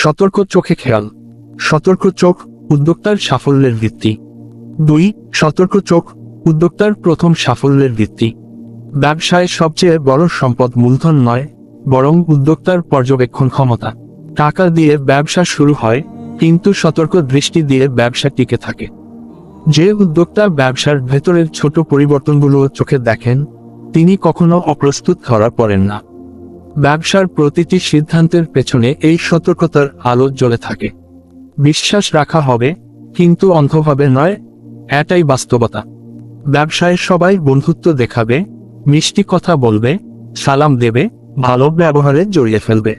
সতর্ক চোখে খেয়াল। সতর্ক চোখ, উদ্যোক্তার সাফল্যের ভিত্তি। দুই, সতর্ক চোখ, উদ্যোক্তার প্রথম সাফল্যের ভিত্তি। ব্যবসায় সবচেয়ে বড় সম্পদ মূলধন নয়, বরং উদ্যোক্তার পর্যবেক্ষণ ক্ষমতা। টাকা দিয়ে ব্যবসা শুরু হয়, কিন্তু সতর্ক দৃষ্টি দিয়ে ব্যবসা টিকে থাকে। যে উদ্যোক্তা ব্যবসার ভেতরের ছোট পরিবর্তনগুলো চোখে দেখেন, তিনি কখনো অপ্রস্তুত ধরা পড়েন না। ব্যবসার প্রতিটি সিদ্ধান্তের পেছনে এই সতর্কতার আলো জ্বলে থাকে। বিশ্বাস রাখা হবে, কিন্তু অন্ধভাবে নয়, এটাই বাস্তবতা। ব্যবসায় সবাই বন্ধুত্ব দেখাবে, মিষ্টি কথা বলবে, সালাম দেবে, ভালো ব্যবহারে জড়িয়ে ফেলবে।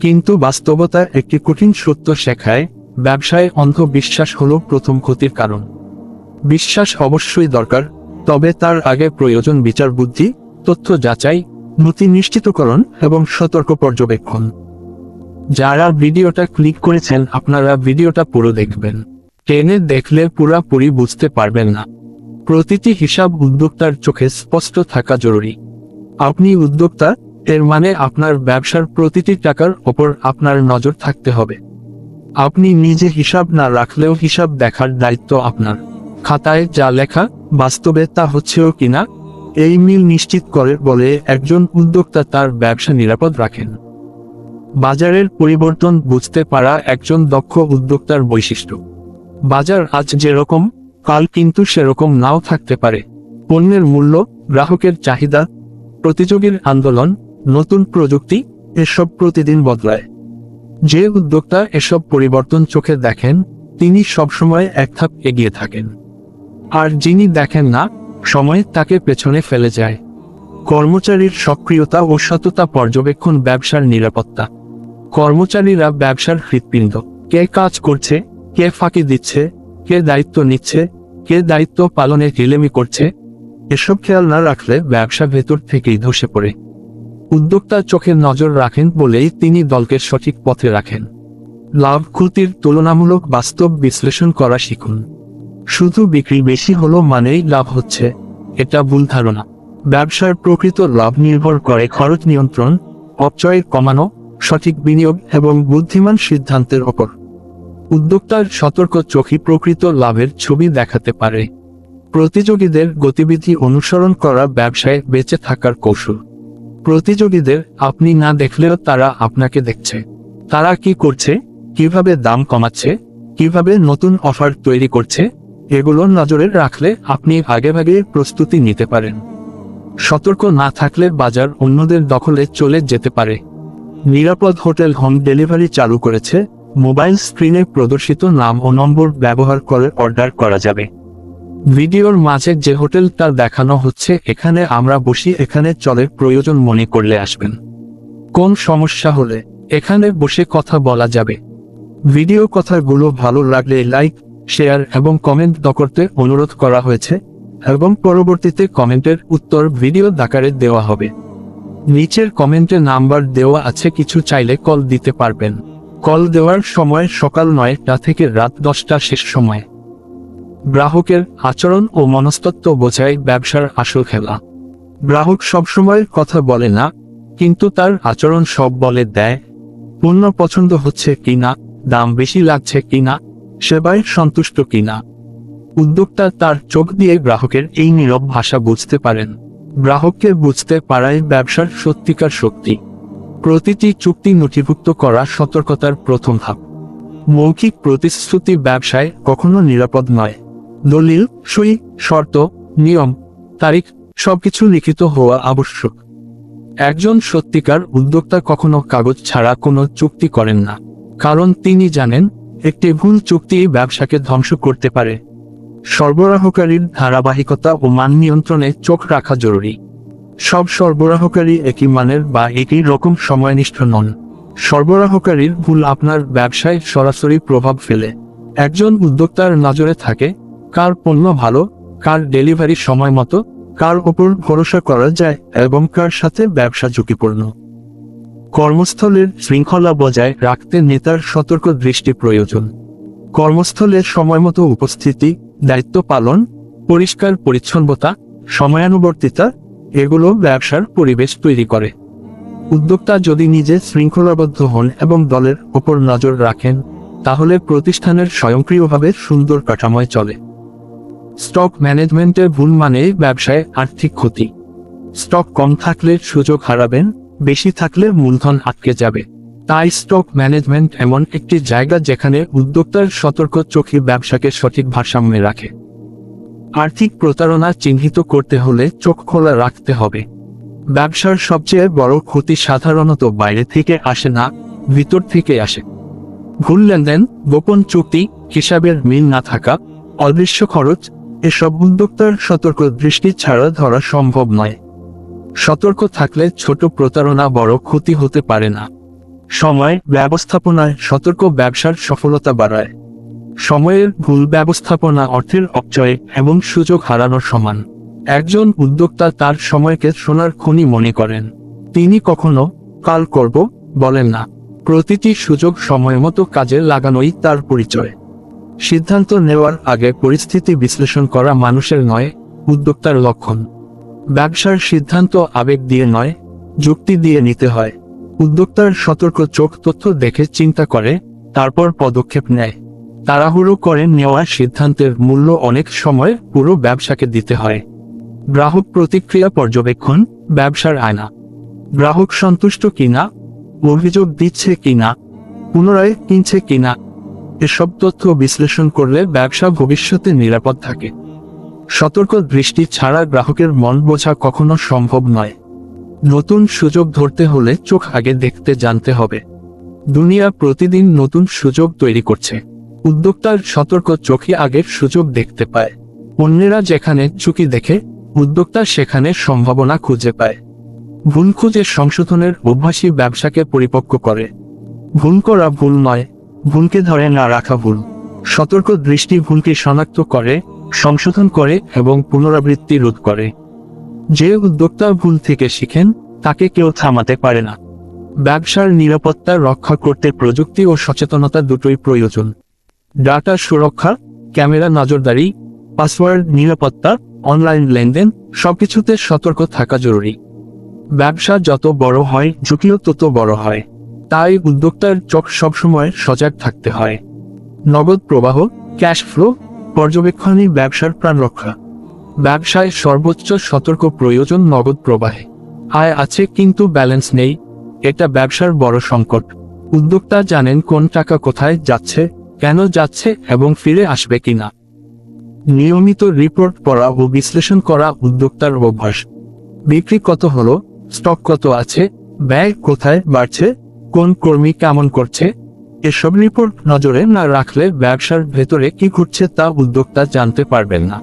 কিন্তু বাস্তবতা একটি কঠিন সত্য শেখায়, ব্যবসায় অন্ধ বিশ্বাস হলো প্রথম ক্ষতির কারণ। বিশ্বাস অবশ্যই দরকার, তবে তার আগে প্রয়োজন বিচার বুদ্ধি, তথ্য যাচাই নথি নিশ্চিতকরণ এবং সতর্ক পর্যবেক্ষণ। যারা ভিডিওটা ক্লিক করেছেন, আপনারা ভিডিওটা পুরো দেখবেন। ট্রেনে দেখলে পুরাপুরি বুঝতে পারবেন না। প্রতিটি হিসাব উদ্যোক্তার চোখে স্পষ্ট থাকা জরুরি। আপনি উদ্যোক্তা, এর মানে আপনার ব্যবসার প্রতিটি টাকার ওপর আপনার নজর থাকতে হবে। আপনি নিজে হিসাব না রাখলেও হিসাব দেখার দায়িত্ব আপনার। খাতায় যা লেখা, বাস্তবে তা হচ্ছেও কিনা এই মিল নিশ্চিত করে বলে একজন উদ্যোক্তা তার ব্যবসা নিরাপদ রাখেন। বাজারের পরিবর্তন বুঝতে পারা একজন দক্ষ উদ্যোক্তার বৈশিষ্ট্য। বাজার আজ যেরকম, কাল কিন্তু সেরকম নাও থাকতে পারে। পণ্যের মূল্য, গ্রাহকের চাহিদা, প্রতিযোগীর আন্দোলন, নতুন প্রযুক্তি, এসব প্রতিদিন বদলায়। যে উদ্যোক্তা এসব পরিবর্তন চোখে দেখেন, তিনি সবসময় এক ধাপ এগিয়ে থাকেন। আর যিনি দেখেন না সময় তাকে পেছনে ফেলে যায়। কর্মচারীর সক্রিয়তা ও সততা পর্যবেক্ষণ ব্যবসার নিরাপত্তা। কর্মচারীরা ব্যবসার হৃৎপিণ্ড। কে কাজ করছে, কে ফাঁকি দিচ্ছে, কে দায়িত্ব নিচ্ছে, কে দায়িত্ব পালনে ঢিলেমি করছে, এসব খেয়াল না রাখলে ব্যবসা ভেতর থেকেই ধসে পড়ে। উদ্যোক্তা চোখে নজর রাখেন বলেই তিনি দলকে সঠিক পথে রাখেন। লাভ ক্ষতির তুলনামূলক বাস্তব বিশ্লেষণ করা শিখুন। শুধু বিক্রি বেশি হলো মানেই লাভ হচ্ছে। এটা ভুল ধারণা। ব্যবসার প্রকৃত লাভ নির্ভর করে খরচ নিয়ন্ত্রণ, অপচয় কমানো, সঠিক বিনিয়োগ এবং বুদ্ধিমান সিদ্ধান্তের ওপর। উদ্যোক্তার সতর্ক চোখই প্রকৃত লাভের ছবি দেখাতে পারে। প্রতিযোগীদের গতিবিধি অনুসরণ করা ব্যবসায় বেঁচে থাকার কৌশল। প্রতিযোগীদের আপনি না দেখলেও তারা আপনাকে দেখছে। তারা কি করছে? কীভাবে দাম কমাচ্ছে? কীভাবে নতুন অফার তৈরি করছে? এগুলো নজরে রাখলে আপনি আগেভাগে প্রস্তুতি নিতে পারেন। সতর্ক না থাকলে বাজার অন্যদের দখলে চলে যেতে পারে। নিরাপদ হোটেল হোম ডেলিভারি চালু করেছে। মোবাইল স্ক্রিনে প্রদর্শিত নাম ও নম্বর ব্যবহার করে অর্ডার করা যাবে। ভিডিওর মাঝে যে হোটেলটা দেখানো হচ্ছে, এখানে আমরা বসি, এখানে চলে প্রয়োজন মনে করলে আসবেন। কোন সমস্যা হলে এখানে বসে কথা বলা যাবে। ভিডিও কথাগুলো ভালো লাগলে লাইক শেয়ার এবং কমেন্ট করতে অনুরোধ করা হয়েছে, এবং পরবর্তীতে কমেন্টের উত্তর ভিডিও দাকারে দেওয়া হবে। নিচের কমেন্টে নাম্বার দেওয়া আছে, কিছু চাইলে কল দিতে পারবেন। কল দেওয়ার সময় সকাল নয়টা থেকে রাত দশটা শেষ সময়। গ্রাহকের আচরণ ও মনস্তত্ব বোঝায় ব্যবসার আসল খেলা। গ্রাহক সবসময় কথা বলে না, কিন্তু তার আচরণ সব বলে দেয় পণ্য পছন্দ হচ্ছে কিনা, দাম বেশি লাগছে কিনা সেবায় সন্তুষ্ট কিনা? উদ্যোক্তা তার চোখ দিয়ে গ্রাহকের এই নীরব ভাষা বুঝতে পারেন। গ্রাহককে বুঝতে পারাই ব্যবসার সত্যিকার শক্তি। প্রতিটি চুক্তি নথিভুক্ত করা সতর্কতার প্রথম ধাপ। মৌখিক প্রতিশ্রুতি ব্যবসায় কখনো নিরাপদ নয়। দলিল, সই, শর্ত, নিয়ম, তারিখ, সবকিছু লিখিত হওয়া আবশ্যক। একজন সত্যিকার উদ্যোক্তা কখনো কাগজ ছাড়া কোনো চুক্তি করেন না। কারণ তিনি জানেন একটি ভুল চুক্তি ব্যবসাকে ধ্বংস করতে পারে। সরবরাহকারীর ধারাবাহিকতা ও মান নিয়ন্ত্রণে চোখ রাখা জরুরি। সব সরবরাহকারী একই মানের বা একই রকম সময়নিষ্ঠ নন। সরবরাহকারীর ভুল আপনার ব্যবসায় সরাসরি প্রভাব ফেলে। একজন উদ্যোক্তার নজরে থাকে, কার পণ্য ভালো, কার ডেলিভারি সময় মতো কার ওপর ভরসা করা যায় এবং কার সাথে ব্যবসা ঝুঁকিপূর্ণ। কর্মস্থলের শৃঙ্খলা বজায় রাখতে নেতার সতর্ক দৃষ্টি প্রয়োজন। কর্মস্থলে সময়মতো উপস্থিতি, দায়িত্ব পালন, পরিষ্কার পরিচ্ছন্নতা, সময়ানুবর্তিতা, এগুলো ব্যবসার পরিবেশ তৈরি করে। উদ্যোক্তা যদি নিজে শৃঙ্খলাবদ্ধ হন এবং দলের ওপর নজর রাখেন, তাহলে প্রতিষ্ঠানের স্বয়ংক্রিয়ভাবে সুন্দর কাঠামোয় চলে। স্টক ম্যানেজমেন্টের ভুল মানে ব্যবসায় আর্থিক ক্ষতি। স্টক কম থাকলে সুযোগ হারাবেন বেশি থাকলে মূলধন আটকে যাবে। তাই স্টক ম্যানেজমেন্ট এমন একটি জায়গা যেখানে উদ্যোক্তার সতর্ক চোখে ব্যবসাকে সঠিক ভারসাম্যে রাখে। আর্থিক প্রতারণা চিহ্নিত করতে হলে চোখ খোলা রাখতে হবে। ব্যবসার সবচেয়ে বড় ক্ষতি সাধারণত বাইরে থেকে আসে না, ভিতর থেকে আসে। ভুল লেনদেন, গোপন চুক্তি, হিসাবের মিল না থাকা, অদৃশ্য খরচ, এসব উদ্যোক্তার সতর্ক দৃষ্টি ছাড়া ধরা সম্ভব নয়। সতর্ক থাকলে ছোট প্রতারণা বড় ক্ষতি হতে পারে না। সময় ব্যবস্থাপনায় সতর্ক ব্যবসার সফলতা বাড়ায়। সময়ের ভুল ব্যবস্থাপনা অর্থের অপচয় এবং সুযোগ হারানোর সমান। একজন উদ্যোক্তা তার সময়কে সোনার খনি মনে করেন। তিনি কখনো কাল করব বলেন না। প্রতিটি সুযোগ সময়মতো কাজে লাগানোই তার পরিচয়। সিদ্ধান্ত নেওয়ার আগে পরিস্থিতি বিশ্লেষণ করা মানুষের নয়, উদ্যোক্তার লক্ষণ। ব্যবসার সিদ্ধান্ত আবেগ দিয়ে নয়, যুক্তি দিয়ে নিতে হয়। উদ্যোক্তার সতর্ক চোখ তথ্য দেখে চিন্তা করে, তারপর পদক্ষেপ নেয়। তাড়াহুড়ো করে নেওয়া সিদ্ধান্তের মূল্য অনেক সময় পুরো ব্যবসাকে দিতে হয়। গ্রাহক প্রতিক্রিয়া পর্যবেক্ষণ, ব্যবসার আয়না। গ্রাহক সন্তুষ্ট কিনা, অভিযোগ দিচ্ছে কিনা, পুনরায় কিনছে কিনা, এসব তথ্য বিশ্লেষণ করলে ব্যবসা ভবিষ্যতে নিরাপদ থাকে। সতর্ক দৃষ্টি ছাড়া গ্রাহকের মন বোঝা কখনো সম্ভব নয়। নতুন সুযোগ ধরতে হলে চোখ আগে দেখতে জানতে হবে। দুনিয়া প্রতিদিন নতুন সুযোগ তৈরি করছে। উদ্যোক্তার সতর্ক চোখে আগের সুযোগ দেখতে পায়। অন্যেরা যেখানে ঝুঁকি দেখে, উদ্যোক্তা সেখানে সম্ভাবনা খুঁজে পায়। ভুল খুঁজে সংশোধনের অভ্যাসী ব্যবসাকে পরিপক্ক করে। ভুল করা ভুল নয়, ভুলকে ধরে না রাখা ভুল। সতর্ক দৃষ্টি ভুলকে শনাক্ত করে সংশোধন করে এবং পুনরাবৃত্তি রোধ করে। যে উদ্যোক্তা ভুল থেকে শিখেন, তাকে কেউ থামাতে পারে না। ব্যবসার নিরাপত্তা রক্ষা করতে প্রযুক্তি ও সচেতনতা দুটোই প্রয়োজন। ডাটা সুরক্ষা, ক্যামেরা নজরদারি, পাসওয়ার্ড নিরাপত্তা, অনলাইন লেনদেন, সবকিছুতে সতর্ক থাকা জরুরি। ব্যবসা যত বড় হয়, ঝুঁকিও তত বড় হয়। তাই উদ্যোক্তার চোখ সবসময় সজাগ থাকতে হয়। নগদ প্রবাহ, ক্যাশ ফ্লো পর্যবেক্ষণই ব্যবসার প্রাণ রক্ষা। ব্যবসায় সর্বোচ্চ সতর্ক প্রয়োজন নগদ প্রবাহে। আয় আছে কিন্তু ব্যালেন্স নেই, এটা ব্যবসার বড় সংকট। উদ্যোক্তা জানেন কোন টাকা কোথায় যাচ্ছে, কেন যাচ্ছে এবং ফিরে আসবে কিনা। নিয়মিত রিপোর্ট পড়া ও বিশ্লেষণ করা উদ্যোক্তার অভ্যাস। বিক্রি কত হলো, স্টক কত আছে, ব্যয় কোথায় বাড়ছে, কোন কর্মী কেমন করছে এসব রিপোর্ট নজরে না রাখলে ব্যবসার ভেতরে কি ঘটছে তা উদ্যোক্তা জানতে পারবেন না।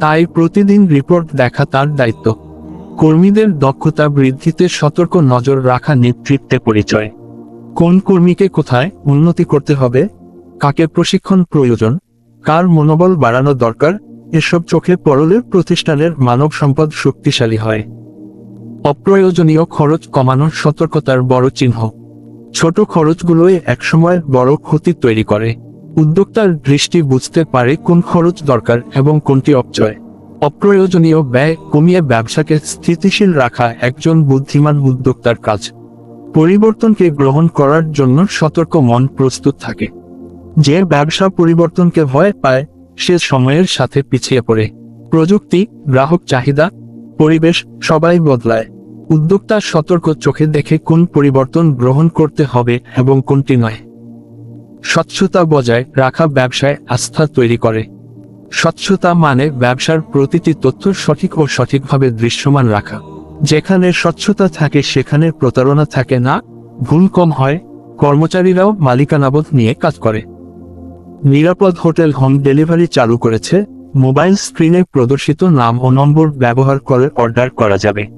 তাই প্রতিদিন রিপোর্ট দেখা তার দায়িত্ব। কর্মীদের দক্ষতা বৃদ্ধিতে সতর্ক নজর রাখা নেতৃত্বে পরিচয়। কোন কর্মীকে কোথায় উন্নতি করতে হবে, কাকে প্রশিক্ষণ প্রয়োজন, কার মনোবল বাড়ানো দরকার, এসব চোখে পড়লে প্রতিষ্ঠানের মানব সম্পদ শক্তিশালী হয়। অপ্রয়োজনীয় খরচ কমানোর সতর্কতার বড় চিহ্ন। ছোট খরচগুলোই একসময় বড় ক্ষতি তৈরি করে। উদ্যোক্তার দৃষ্টি বুঝতে পারে কোন খরচ দরকার এবং কোনটি অপচয়। অপ্রয়োজনীয় ব্যয় কমিয়ে ব্যবসাকে স্থিতিশীল রাখা একজন বুদ্ধিমান উদ্যোক্তার কাজ। পরিবর্তনকে গ্রহণ করার জন্য সতর্ক মন প্রস্তুত থাকে। যে ব্যবসা পরিবর্তনকে ভয় পায়, সে সময়ের সাথে পিছিয়ে পড়ে। প্রযুক্তি, গ্রাহক চাহিদা, পরিবেশ সবাই বদলায়। উদ্যোক্তা সতর্ক চোখে দেখে কোন পরিবর্তন গ্রহণ করতে হবে এবং কোনটি নয়। স্বচ্ছতা বজায় রাখা ব্যবসায় আস্থা তৈরি করে। স্বচ্ছতা মানে ব্যবসার প্রতিটি তথ্য সঠিক ও সঠিকভাবে দৃশ্যমান রাখা। যেখানে স্বচ্ছতা থাকে, সেখানে প্রতারণা থাকে না, ভুল কম হয়, কর্মচারীরাও মালিকানাবোধ নিয়ে কাজ করে। নিরাপদ হোটেল হোম ডেলিভারি চালু করেছে, মোবাইল স্ক্রিনে প্রদর্শিত নাম ও নম্বর ব্যবহার করে অর্ডার করা যাবে।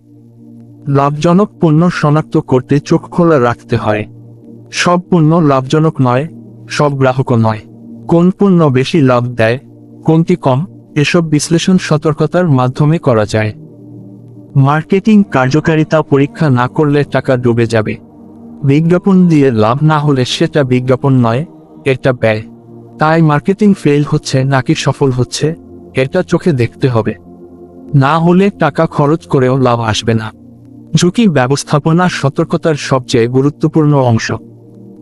লাভজনক পণ্য শনাক্ত করতে চোখ খোলা রাখতে হয়। সব পণ্য লাভজনক নয়, সব গ্রাহকও নয়। কোন পণ্য বেশি লাভ দেয়, কোনটি কম, এসব বিশ্লেষণ সতর্কতার মাধ্যমে করা যায়। মার্কেটিং কার্যকারিতা পরীক্ষা না করলে টাকা ডুবে যাবে। বিজ্ঞাপন দিয়ে লাভ না হলে সেটা বিজ্ঞাপন নয়, এটা ব্যয়। তাই মার্কেটিং ফেল হচ্ছে নাকি সফল হচ্ছে, এটা চোখে দেখতে হবে। না হলে টাকা খরচ করেও লাভ আসবে না। ঝুঁকি ব্যবস্থাপনা সতর্কতার সবচেয়ে গুরুত্বপূর্ণ অংশ।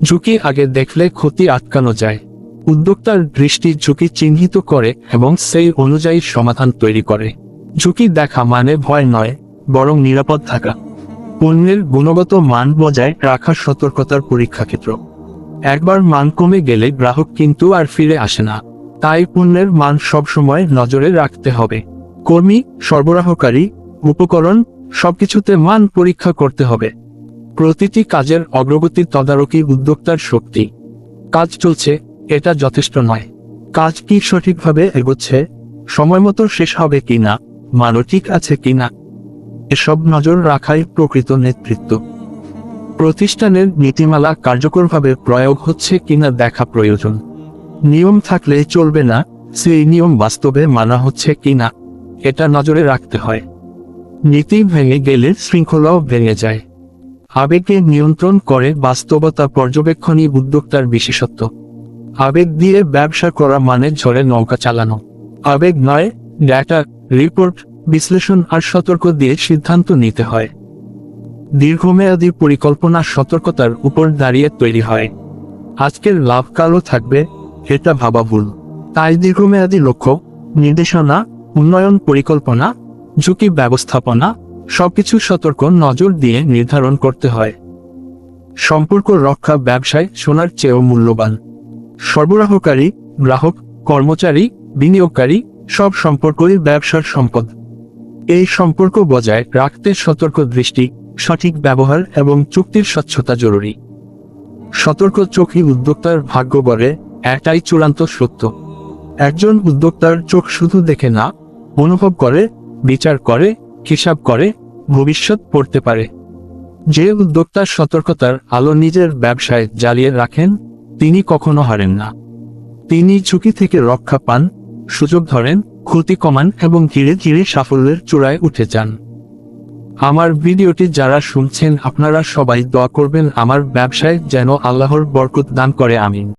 ঝুঁকি আগে দেখলে ক্ষতি আটকানো যায়। উদ্যোক্তার দৃষ্টি ঝুঁকি চিহ্নিত করে এবং সেই অনুযায়ী সমাধান তৈরি করে। ঝুঁকি দেখা মানে ভয় নয়, বরং নিরাপদ থাকা। পণ্যের গুণগত মান বজায় রাখার সতর্কতার পরীক্ষা ক্ষেত্র। একবার মান কমে গেলে গ্রাহক কিন্তু আর ফিরে আসে না। তাই পণ্যের মান সবসময় নজরে রাখতে হবে। কর্মী, সরবরাহকারী, উপকরণ সবকিছুতে মান পরীক্ষা করতে হবে। প্রতিটি কাজের অগ্রগতি তদারকি উদ্যোক্তার শক্তি। কাজ চলছে, এটা যথেষ্ট নয়। কাজ কি সঠিকভাবে এগোচ্ছে সময়মতো শেষ হবে কিনা, মানও ঠিক আছে কিনা, এসব নজর রাখাই প্রকৃত নেতৃত্ব। প্রতিষ্ঠানের নীতিমালা কার্যকরভাবে প্রয়োগ হচ্ছে কিনা দেখা প্রয়োজন। নিয়ম থাকলে চলবে না, সেই নিয়ম বাস্তবে মানা হচ্ছে কিনা, এটা নজরে রাখতে হয়। নীতি ভেঙে গেলে শৃঙ্খলাও ভেঙে যায়। আবেগকে নিয়ন্ত্রণ করে বাস্তবতা পর্যবেক্ষণই উদ্যোক্তার বিশেষত্ব। আবেগ দিয়ে ব্যবসা করা মানে ঝড়ে নৌকা চালানো। আবেগ নয় ডেটা রিপোর্ট বিশ্লেষণ আর সতর্ক দিয়ে সিদ্ধান্ত নিতে হয়। দীর্ঘমেয়াদী পরিকল্পনা সতর্কতার উপর দাঁড়িয়ে তৈরি হয়। আজকের লাভ কালো থাকবে, এটা ভাবা ভুল। তাই দীর্ঘমেয়াদী লক্ষ্য, নির্দেশনা, উন্নয়ন পরিকল্পনা ঝুঁকি ব্যবস্থাপনা, সবকিছু সতর্ক নজর দিয়ে নির্ধারণ করতে হয়। সম্পর্ক রক্ষা ব্যবসায় সোনার চেয়েও মূল্যবান। সরবরাহকারী, গ্রাহক, কর্মচারী, বিনিয়োগকারী, সব সম্পর্কই ব্যবসার সম্পদ। এই সম্পর্ক বজায় রাখতে সতর্ক দৃষ্টি, সঠিক ব্যবহার এবং চুক্তির স্বচ্ছতা জরুরি। সতর্ক চোখই উদ্যোক্তার ভাগ্য বলে এটাই চূড়ান্ত সত্য। একজন উদ্যোক্তার চোখ শুধু দেখে না, অনুভব করে বিচার করে, হিসাব করে, ভবিষ্যৎ পড়তে পারে। যে উদ্যোক্তার সতর্কতার আলো নিজের ব্যবসায় জ্বালিয়ে রাখেন, তিনি কখনো হারেন না। তিনি ঝুঁকি থেকে রক্ষা পান, সুযোগ ধরেন, ক্ষতি কমান এবং ধীরে ধীরে সাফল্যের চূড়ায় উঠে যান। আমার ভিডিওটি যারা শুনছেন, আপনারা সবাই দোয়া করবেন আমার ব্যবসায় যেন আল্লাহর বরকত দান করে, আমিন।